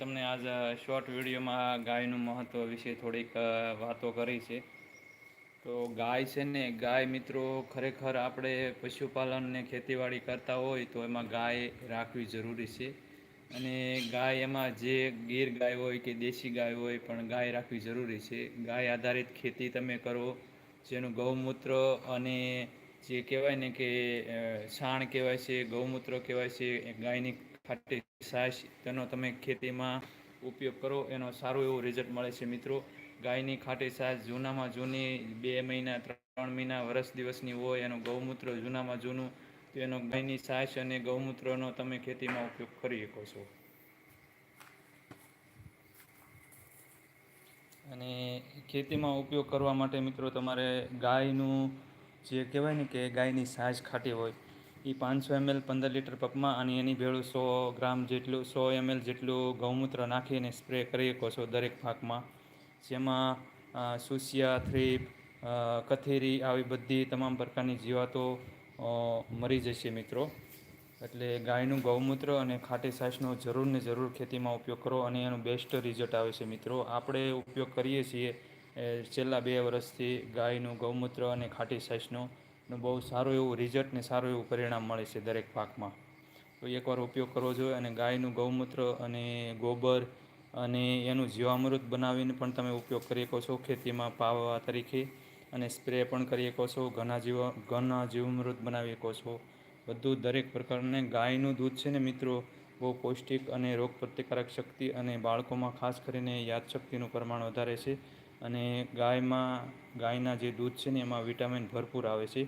તમને આજ શોર્ટ વિડીયોમાં ગાયનું મહત્ત્વ વિશે થોડીક વાતો કરી છે. તો ગાય છે ને, ગાય મિત્રો, ખરેખર આપણે પશુપાલન ને ખેતીવાડી કરતા હોય તો એમાં ગાય રાખવી જરૂરી છે. અને ગાય એમાં જે ગીર ગાય હોય કે દેશી ગાય હોય પણ ગાય રાખવી જરૂરી છે. ગાય આધારિત ખેતી તમે કરો, જેનું ગૌમૂત્ર અને જે કહેવાય ને કે છાણ કહેવાય છે, ગૌમૂત્ર કહેવાય છે ગાયની ખાટી છાશ તેનો તમે ખેતીમાં ઉપયોગ કરો, એનો સારું એવું રિઝલ્ટ મળે છે મિત્રો. ગાયની ખાટી છાશ જૂનામાં જૂની, બે મહિના, ત્રણ મહિના વર્ષ દિવસની હોય, એનું ગૌમૂત્ર જૂનામાં જૂનું, તો એનો ગાયની છાશ અને ગૌમૂત્રનો તમે ખેતીમાં ઉપયોગ કરી શકો છો. અને ખેતીમાં ઉપયોગ કરવા માટે મિત્રો તમારે ગાયનું જે કહેવાય ને કે ગાયની સાજ ખાટી હોય એ પાંચસો એમએલ પંદર લીટર પગમાં અને એની ભેળું સો ગ્રામ જેટલું, સો એમએલ જેટલું ગૌમૂત્ર નાખીને સ્પ્રે કરી શકો છો દરેક પાકમાં જેમાં સુસિયા, થ્રીપ કથેરી આવી બધી તમામ પ્રકારની જીવાતો મરી જશે મિત્રો. એટલે ગાયનું ગૌમૂત્ર અને ખાટી છાશનો જરૂર ને જરૂર ખેતીમાં ઉપયોગ કરો અને એનું બેસ્ટ રિઝલ્ટ આવે છે મિત્રો. આપણે ઉપયોગ કરીએ છીએ છેલ્લા બે વર્ષથી ગાયનું ગૌમૂત્ર અને ખાટી છાશનો ને બહુ સારું એવું રિઝલ્ટ ને સારું એવું પરિણામ મળે છે દરેક પાકમાં. તો એકવાર ઉપયોગ કરવો જોઈએ અને ગાયનું ગૌમૂત્ર અને ગોબર અને એનું જીવામૃત બનાવીને પણ તમે ઉપયોગ કરી શકો છો. ખેતીમાં પાવા તરીકે અને સ્પ્રે પણ કરી શકો છો. ઘણા જીવ, ઘણા જીવામૃત બનાવી શકો છો. બધું દરેક પ્રકારને ગાયનું દૂધ છે ને મિત્રો, બહુ પૌષ્ટિક અને રોગ પ્રતિકારક શક્તિ અને બાળકોમાં ખાસ કરીને યાદશક્તિનું પ્રમાણ વધારે છે. અને ગાયમાં, ગાયના જે દૂધ છે ને એમાં વિટામિન ભરપૂર આવે છે.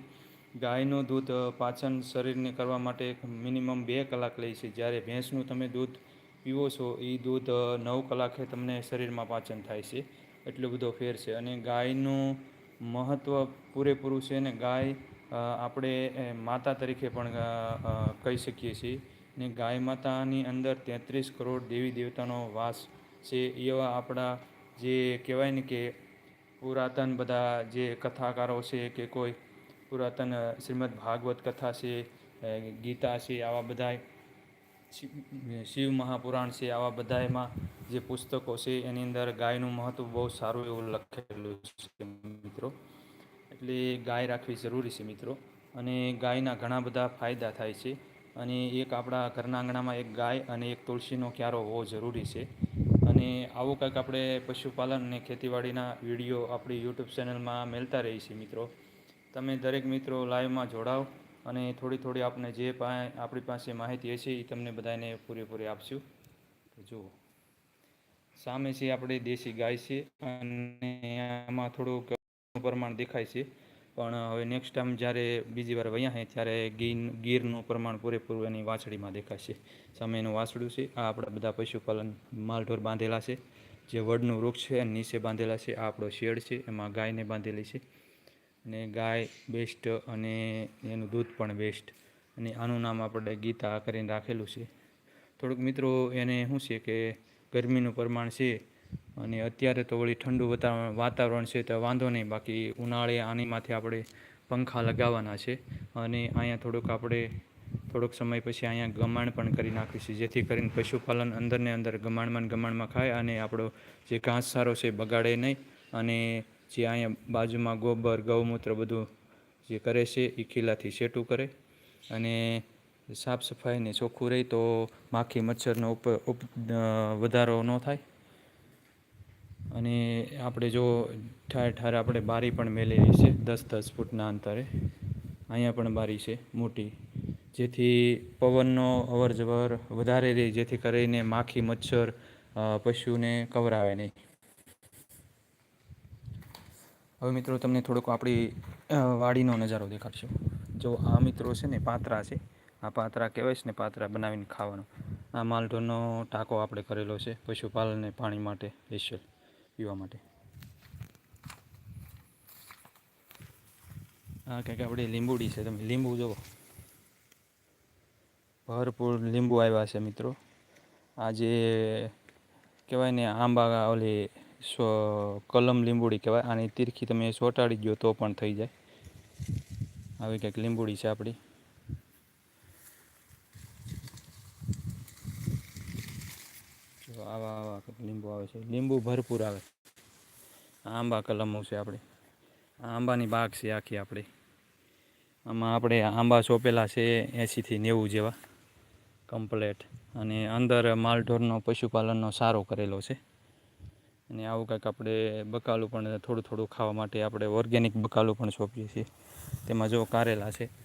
ગાયનું દૂધ પાચન શરીરને કરવા માટે મિનિમમ બે કલાક લે છે. જ્યારે ભેંસનું તમે દૂધ પીવો છો એ દૂધ નવ કલાકે તમને શરીરમાં પાચન થાય છે. એટલો બધો ફેર છે. અને ગાયનું મહત્ત્વ પૂરેપૂરું છે ને ગાય આપણે માતા તરીકે પણ કહી શકીએ છીએ. ને ગાય માતાની અંદર તેત્રીસ કરોડ દેવી દેવતાનો વાસ છે. એવા આપણા જે કહેવાય ને કે પુરાતન બધા જે કથાકારો છે કે કોઈ પુરાતન શ્રીમદ ભાગવત કથા છે ગીતા છે, આવા શિવ શિવ મહાપુરાણ છે, આવા બધામાં જે પુસ્તકો છે એની અંદર ગાયનું મહત્ત્વ બહુ સારું એવું લખેલું છે મિત્રો. એટલે ગાય રાખવી જરૂરી છે મિત્રો. અને ગાયના ઘણા બધા ફાયદા થાય છે. અને એક આપણા ઘરના આંગણામાં એક ગાય અને એક તુલસીનો ક્યારો હોવો જરૂરી છે. અને આવું કંઈક આપણે પશુપાલન અને ખેતીવાડીના વીડિયો આપણી યુટ્યુબ ચેનલમાં મેળતા રહીએ છીએ મિત્રો. તમે દરેક મિત્રો લાઈવમાં જોડાઓ અને થોડી થોડી આપણે જે આપણી પાસે માહિતી હશે એ તમને બધાને પૂરેપૂરી આપશું. જુઓ. સામે છે આપણે દેશી ગાય છે અને આમાં થોડુંક પ્રમાણ દેખાય છે. પણ હવે નેક્સ્ટ ટાઈમ જ્યારે બીજી વાર વયા હે ત્યારે ગીન, ગીરનું પ્રમાણ પૂરેપૂરું એની વાછડીમાં દેખાશે. સામે એનું વાછડું છે, આ આપણા બધા પશુપાલન માલઢોર બાંધેલા છે. જે વડનું વૃક્ષ છે એની નીચે બાંધેલા છે, આ આપણો શેડ છે, એમાં ગાયને બાંધેલી છે. અને ગાય બેસ્ટ અને એનું દૂધ પણ બેસ્ટ અને આનું નામ આપણે ગીતા કરીને રાખેલું છે. થોડુંક મિત્રો, એને શું છે કે ગરમીનું પ્રમાણ છે અને અત્યારે તો વળી ઠંડુ વાતાવરણ છે, તો વાંધો નહીં. બાકી ઉનાળે આની માથે આપણે પંખા લગાવવાના છે અને અહીંયા થોડુંક આપણે થોડોક સમય પછી અહીંયા ગમાણ પણ કરી નાખીશું, જેથી કરીને પશુપાલન અંદરને અંદર ગમાણમાં ગમાણમાં ખાય અને આપણો જે ઘાસચારો છે બગાડે નહીં. અને જે અહીંયા બાજુમાં ગોબર, ગૌમૂત્ર બધું જે કરે છે એ ખીલાથી સેટું કરે. અને સાફ સફાઈને ચોખ્ખું રહે તો માખી, મચ્છરનો ઉપ વધારો ન થાય. અને આપણે જો ઠાર ઠાર આપણે બારી પણ મેલેલી છે, દસ દસ ફૂટના અંતરે. અહીંયા પણ બારી છે, મોટી. જેથી પવનનો અવર જવર વધારે રહે, જેથી કરીને માખી, મચ્છર પશુને કવરાવે નહીં. હવે મિત્રો તમને થોડોક આપણી વાડીનો નજારો દેખાડશું. જો આ મિત્રો છે ને પાત્રા છે. આ પાત્રા કહેવાય છે ને પાત્રા બનાવીને ખાવાનું. આ માલઢોનો ટાંકો આપણે કરેલો છે, પશુપાલનને પાણી માટે સ્પેશિયલ પીવા માટે. આ કંઈક આપણી લીંબુડી છે, તમે લીંબુ જુઓ ભરપૂર લીંબુ આવ્યા છે, મિત્રો. આ જે કહેવાય ને આંબા ઓલી કલમ લીંબુડી કહેવાય, આની તીરખી તમે ચોંટાડી દો તો પણ થઈ જાય. આવી કંઈક લીંબુડી છે આપણી. જો આવા આવા લીંબુ આવે છે. લીંબુ ભરપૂર આવે આંબા કલમો છે આપણે. આંબાની બાગ છે આખી આપણે. આમાં આપણે આંબા સોંપેલા છે એંશીથી નેવું જેવા. કમ્પ્લેટ. અને અંદર માલઢોરનો પશુપાલનનો સારો કરેલો છે. અને આવું કંઈક આપણે બકાલું પણ થોડું થોડું ખાવા માટે આપણે ઓર્ગેનિક બકાલું પણ સોંપીએ છીએ. તેમાં જો કારેલા છે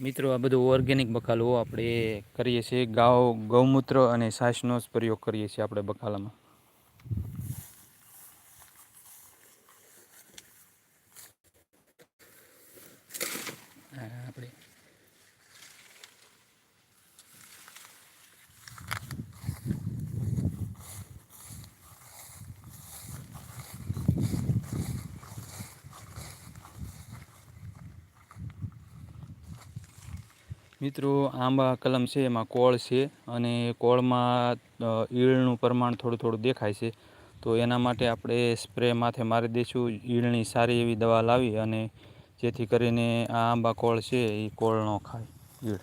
મિત્રો, આ બધું ઓર્ગેનિક બખાલો આપણે કરીએ છીએ. ગાવ, ગૌમૂત્ર અને સાસનો જ પ્રયોગ કરીએ છીએ આપણે બકાલામાં મિત્રો, આંબા કલમ છે, એમાં કોળ છે અને કોળમાં ઈળનું પ્રમાણ થોડું થોડું દેખાય છે. તો એના માટે આપણે સ્પ્રે માથે મારી દઈશું. ઈળની સારી એવી દવા લાવી અને જેથી કરીને આ આંબા કોળ છે એ કોળ ન ખાય, ઈળ.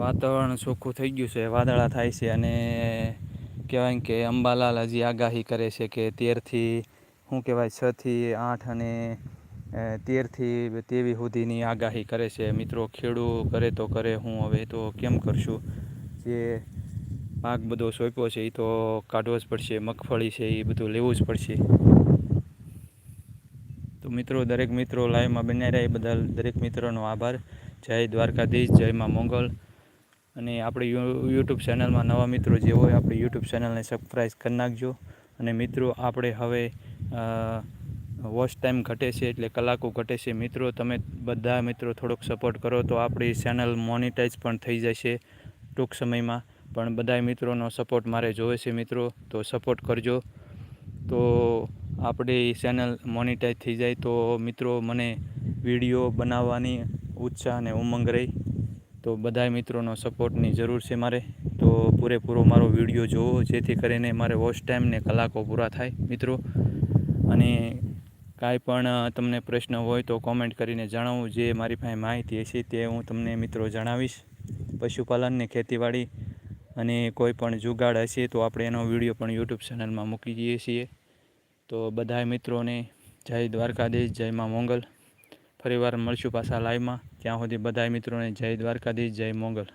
વાતાવરણ ચોખ્ખું થઈ ગયું છે, વાદળા થાય છે અને કહેવાય કે અંબાલાલ હજી આગાહી કરે છે કે તેરથી, શું કહેવાય, છથી આઠ અને તેરથી તેવી સુધીની આગાહી કરે છે. મિત્રો, ખેડૂ કરે તો કરે, હું હવે તો કેમ કરશું? જે પાક બધો સોંપ્યો છે એ તો કાઢવો જ પડશે, મગફળી છે એ બધું લેવું જ પડશે. તો મિત્રો, દરેક મિત્રો લાઈવમાં બન્યા રહ્યા એ બદલ દરેક મિત્રોનો આભાર. જય દ્વારકાધીશ, જય માં મોગલ. અને આપણી યુટ્યુબ ચેનલમાં નવા મિત્રો જે હોય, આપણી યુટ્યુબ ચેનલને સબસ્ક્રાઈબ કરી નાખજો. અને મિત્રો, આપણે હવે વોચ ટાઈમ ઘટે છે એટલે કલાકો ઘટે છે. મિત્રો, તમે બધા મિત્રો થોડોક સપોર્ટ કરો તો આપણી ચેનલ મોનિટાઈઝ પણ થઈ જશે ટૂંક સમયમાં. પણ બધા મિત્રોનો સપોર્ટ મારે જોવે છે મિત્રો, તો સપોર્ટ કરજો. તો આપણી ચેનલ મોનિટાઈઝ થઈ જાય તો મિત્રો, મને વીડિયો બનાવવાની ઉત્સાહ અને ઉમંગ રહી. તો બધાય મિત્રોનો સપોર્ટની જરૂર છે મારે. તો પૂરેપૂરો મારો વીડિયો જોવો, જેથી કરીને મારે વોચ ટાઈમને કલાકો પૂરા થાય, મિત્રો. અને કાંઈ પણ તમને પ્રશ્ન હોય તો કોમેન્ટ કરીને જણાવું. જે મારી પાસે માહિતી હશે તે હું તમને મિત્રો જણાવીશ. પશુપાલન ને ખેતીવાડી અને કોઈ પણ જુગાડ હશે તો આપણે એનો વીડિયો પણ યુટ્યુબ ચેનલમાં મૂકી દઈએ છીએ. તો બધાય મિત્રોને જય દ્વારકાધીશ, જય માં મોંગલ. ફરીવાર મળશું પાછા લાઈવમાં ત્યાં સુધી બધાય મિત્રોને જય દ્વારકાધીશ જય મોંગલ.